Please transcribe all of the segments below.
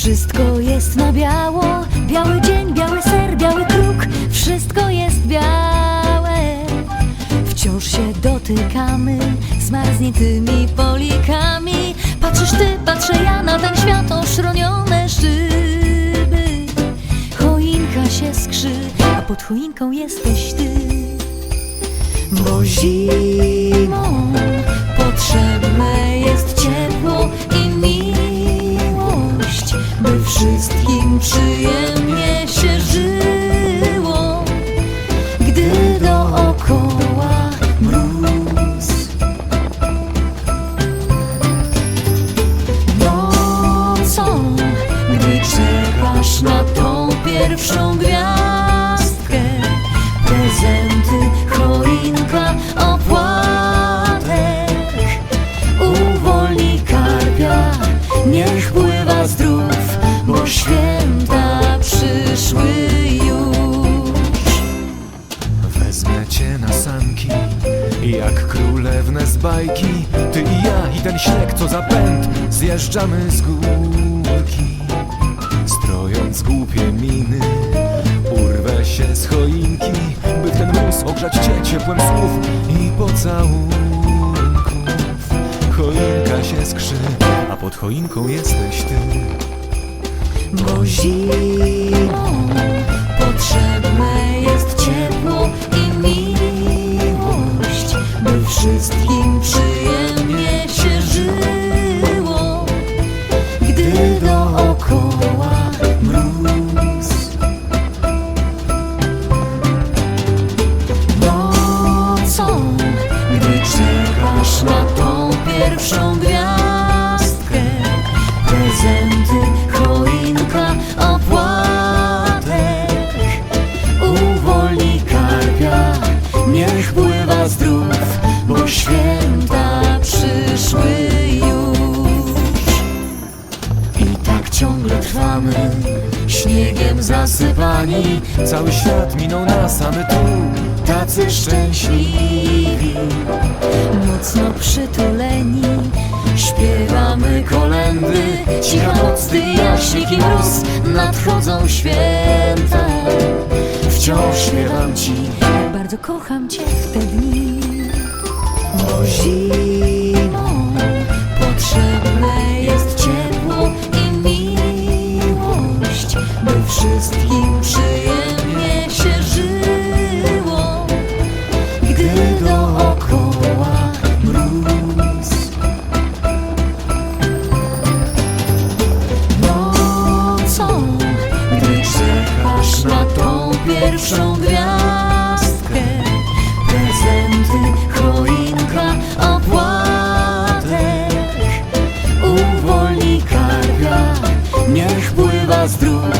Wszystko jest na biało. Biały dzień, biały ser, biały kruk, wszystko jest białe. Wciąż się dotykamy zmarzniętymi polikami. Patrzysz ty, patrzę ja na ten świat oszronione szyby. Choinka się skrzy, a pod choinką jesteś ty. Bo zimą potrzebne jest ciepło wszystkim przyjemnie się żyło, gdy dookoła mróz. Nocą, gdy czekasz na tą pierwszą gwiazdkę, królewnę z bajki Ty i ja i ten śnieg co za pęd Zjeżdżamy z górki. Strojąc głupie miny Urwę się z choinki By ten mus ogrzać cię ciepłem słów I pocałunków. Choinka się skrzy A pod choinką jesteś ty. Bo zimą potrzebne jest ciepło i miłość, wszystkim przyjemnie się żyło, gdy dookoła Cały świat minął nas, a my tu tacy szczęśliwi, mocno przytuleni. Śpiewamy kolendy, cicha noc, ty jaśnik i mróz, nadchodzą święta. Wciąż śpiewam ci, bardzo kocham cię w te dni. Bo zimą potrzebne jest ciepło i miłość, by wszystkim monstro.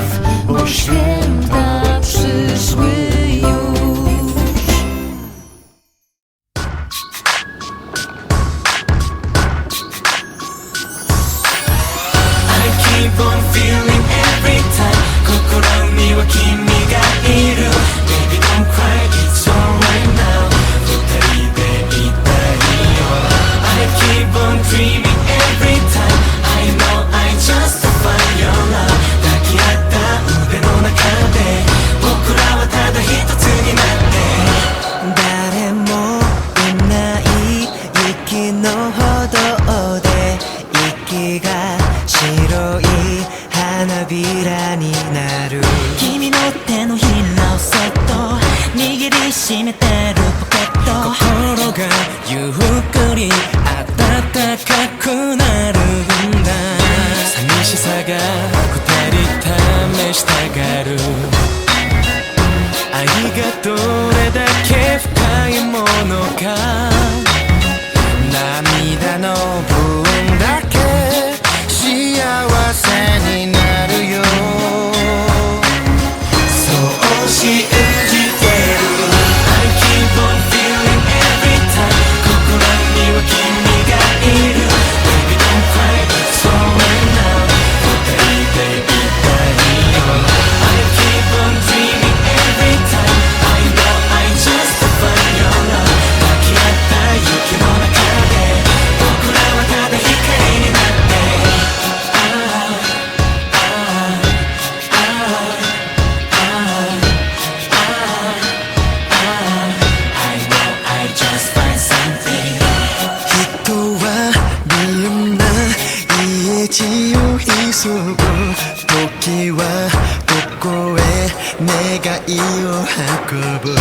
kabı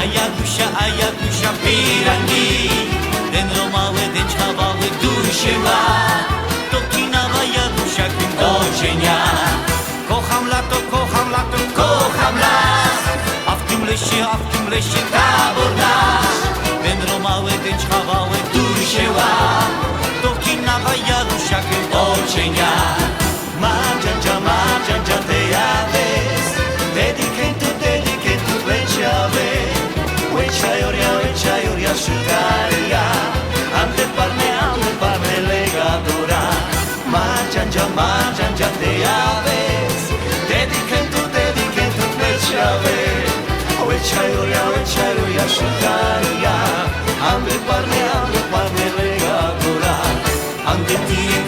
A Jagusia, a Jagusia pirangi Den romały, den czkawały dusiła To kinawa Jagusia kim do cienia Kocham lato, kocham lato, kocham las. A w tym lesie, a w tym lesie tabor nasz. Den romały, den czkawały dusiła To kinawa Jagusia kim do cienia marchanja, marchanja te aves. Dedicandu, dedicandu pleciave. Oh, oechaioria, oechaioria, oh, shugaria. Ambe parne, ambe parne legatura. Ambe tiri